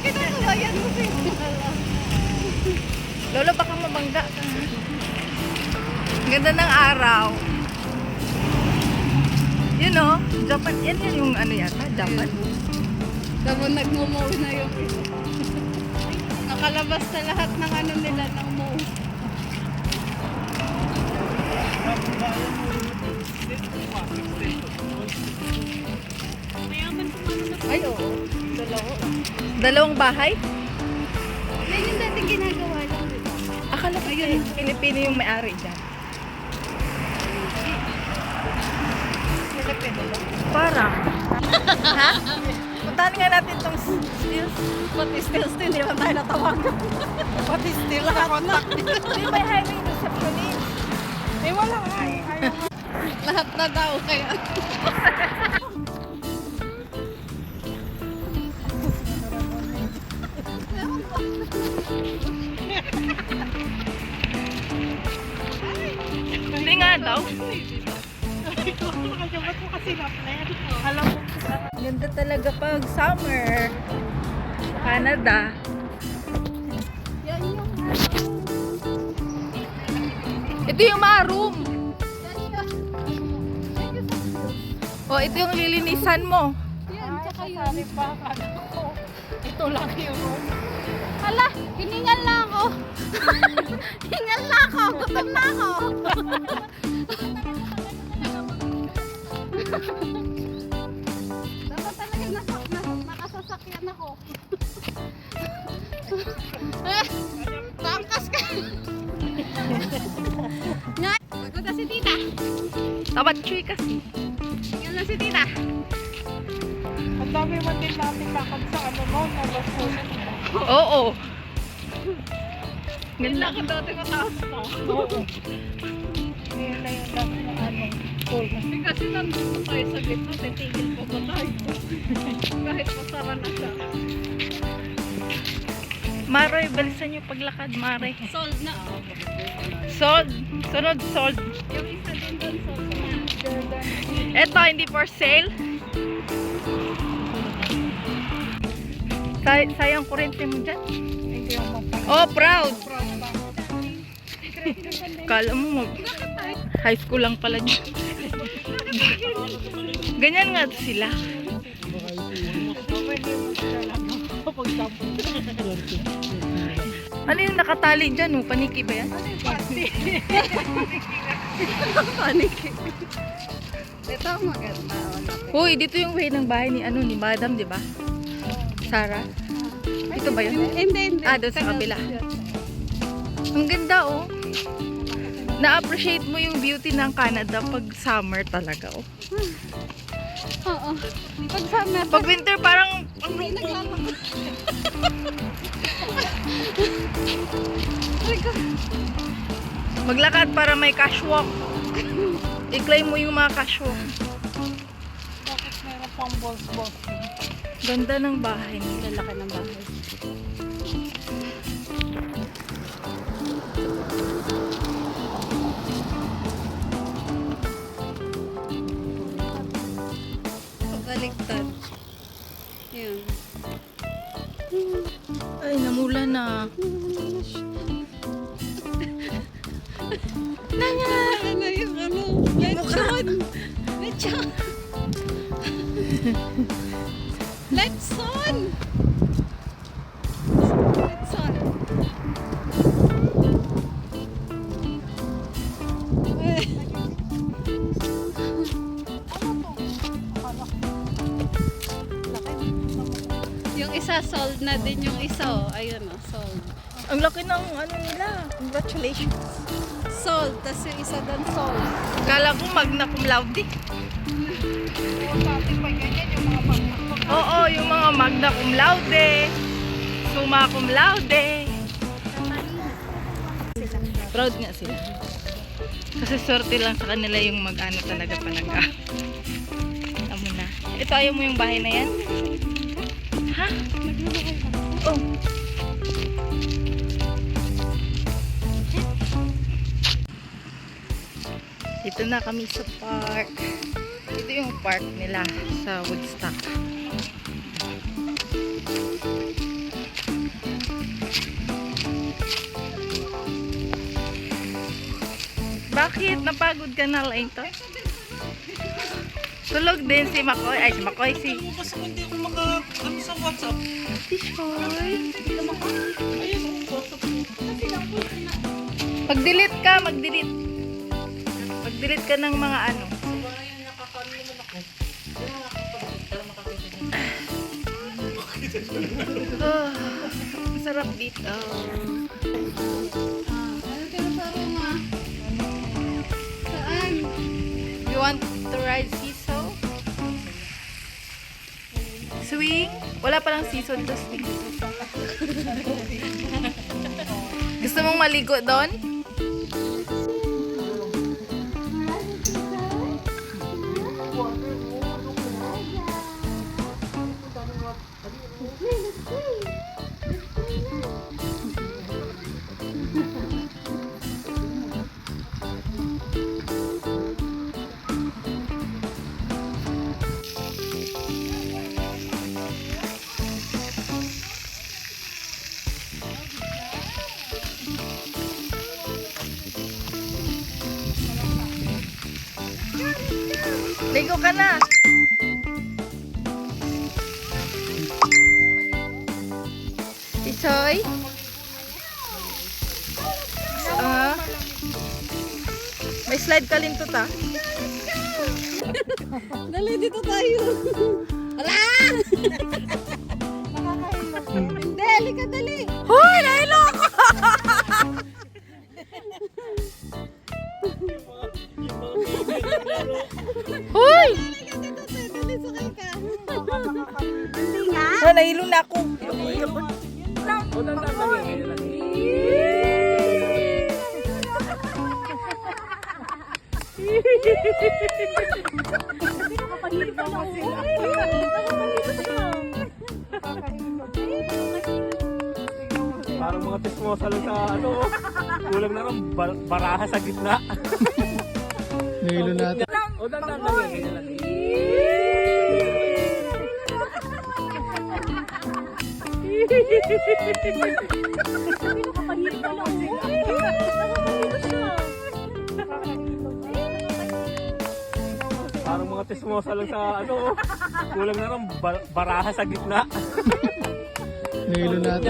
Kinakabayan mo siya. Lolo, baka mabangga. Ang Ganda ng araw. Yun o, Japan. Yan yan yung ano yata, Japan. Tapos nagmumow na yung isa. Nakalabas na lahat ng ano nila ng mow. Mayaman kung ano na. Ay, oo. Dalawa. Dalawang bahay? Yan yung dating ginagawa lang. Akala ko yun, Pilipino yung may-ari dyan. Para. ha? Puntahan nga natin tong stills. Pati still still, hindi lang tayo natawagan. Pati still, nakakontak. Hindi may hiring receptionist. Eh, wala nga eh. Lahat na daw kaya. Hindi nga daw. Ganda talaga pag summer. Canada. Ito yung mga room. O, ito yung lilinisan mo. yan, tsaka yun. Ito lang yung Hala, hiningal lang ako. Hingal na ako, gutom na ako. Dapat talaga nasa, nasa, nakasasakyan ako. eh, tangkas ka. Nga, pagod na si tita. Tapat chuy kasi. Tingnan na si tita. Ang dami man din natin lakad sa ano no, Nova Scotia. Oo. Ganda. ako dati mataas pa. Oo. Ngayon na yung ano. Hindi kasi nandun tayo sa gitna, titigil pa ba tayo? Kahit masara na siya. Maroy, balisan niyo paglakad, Mare. Sold na. Sold. Sunod, sold. Yung isa din doon, sold na. Eto, hindi for sale. Say sayang kurente mo dyan. Oh, proud. Kala mo high school lang pala dyan. Ganyan nga sila. Ano yung nakatali dyan? Oh? Paniki ba yan? Panik. Ito ang maganda. Hoy, dito yung way ng bahay ni ano ni Madam, di ba? Sarah. Ito ba yun? Hindi, hindi. Ah, doon sa kabila. Ang ganda oh. Na-appreciate mo yung beauty ng Canada pag summer talaga oh. Oo. Pag summer, Pag winter parang may naglalakad. Maglakad para may cash walk. I-claim mo yung mga cash walk. Bakit meron pang balls-balls? Ganda ng bahay. Lalaki ng bahay. Pagaliktad. Yun. Ay, namula na. Ano yung ano? Lechon! Lechon! Lechon! Eh, Yung isa sold na din yung isa oh. Ayun oh, sold. Ang laki ng ano nila. Congratulations. Sold, tas yung isa doon sold. Kala ko magna cum laude. Oo, yung mga magna cum laude. Summa cum laude. Proud nga sila. Kasi swerte lang sa kanila yung mag-ano talaga palaga. Amo na. Ito ayaw mo yung bahay na yan? Ha? Oh. Dito na kami sa park. Ito yung park nila sa Woodstock. Bakit? Napagod ka na lang to? Tulog din si Makoy. Ay, si Makoy si... Ano kasi hindi ko maka... Ano sa WhatsApp? Si Shoy. Ayun, WhatsApp. Pag-delete ka, mag-delete. Mag-delete ka ng mga ano. Oh, sarap dito. You want to ride seesaw? Swing? Wala palang seesaw dito swing. Gusto mong maligo doon? Ligo ka na. Si Choy? Ah. may slide ka rin to ta. Dali, dito tayo. Ala! Hindi, halika dali. Hoy, nahilo ako! nga. Ah, nahilo na ako. Parang mga tismosa lang sa ano. Kulang na rin bar- baraha sa gitna. Nilo natin. O, dandan lang yan. Ganyan lang. Parang mga tismosa lang sa ano. oh. Kulang na bar- baraha sa gitna. Nilo natin.